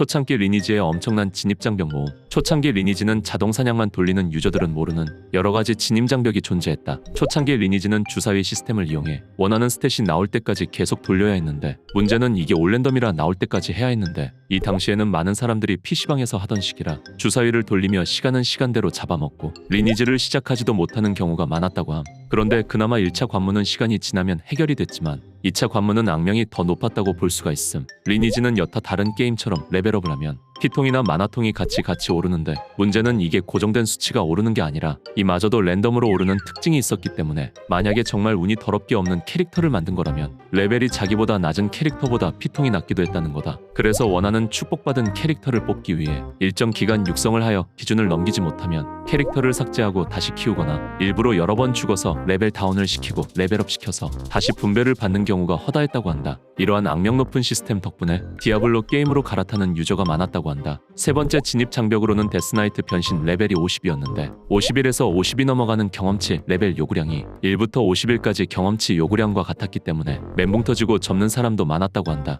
초창기 리니지의 엄청난 진입장벽 모음. 초창기 리니지는 자동 사냥만 돌리는 유저들은 모르는 여러 가지 진입 장벽이 존재했다. 초창기 리니지는 주사위 시스템을 이용해 원하는 스탯이 나올 때까지 계속 돌려야 했는데 문제는 이게 올랜덤이라 나올 때까지 해야 했는데 이 당시에는 많은 사람들이 PC방에서 하던 시기라 주사위를 돌리며 시간은 시간대로 잡아먹고 리니지를 시작하지도 못하는 경우가 많았다고 함. 그런데 그나마 1차 관문은 시간이 지나면 해결이 됐지만 2차 관문은 악명이 더 높았다고 볼 수가 있음. 리니지는 여타 다른 게임처럼 레벨업을 하면 피통이나 마나통이 같이 같이 오르는데 문제는 이게 고정된 수치가 오르는 게 아니라 이마저도 랜덤으로 오르는 특징이 있었기 때문에 만약에 정말 운이 더럽게 없는 캐릭터를 만든 거라면 레벨이 자기보다 낮은 캐릭터보다 피통이 낮기도 했다는 거다. 그래서 원하는 축복받은 캐릭터를 뽑기 위해 일정 기간 육성을 하여 기준을 넘기지 못하면 캐릭터를 삭제하고 다시 키우거나 일부러 여러 번 죽어서 레벨 다운을 시키고 레벨업 시켜서 다시 분배를 받는 경우가 허다했다고 한다. 이러한 악명 높은 시스템 덕분에 디아블로 게임으로 갈아타는 유저가 많았다고 한다. 세 번째 진입 장벽으로는 데스나이트 변신 레벨이 50이었는데 51에서 50이 넘어가는 경험치 레벨 요구량이 1부터 51까지 경험치 요구량과 같았기 때문에 멘붕 터지고 접는 사람도 많았다고 한다.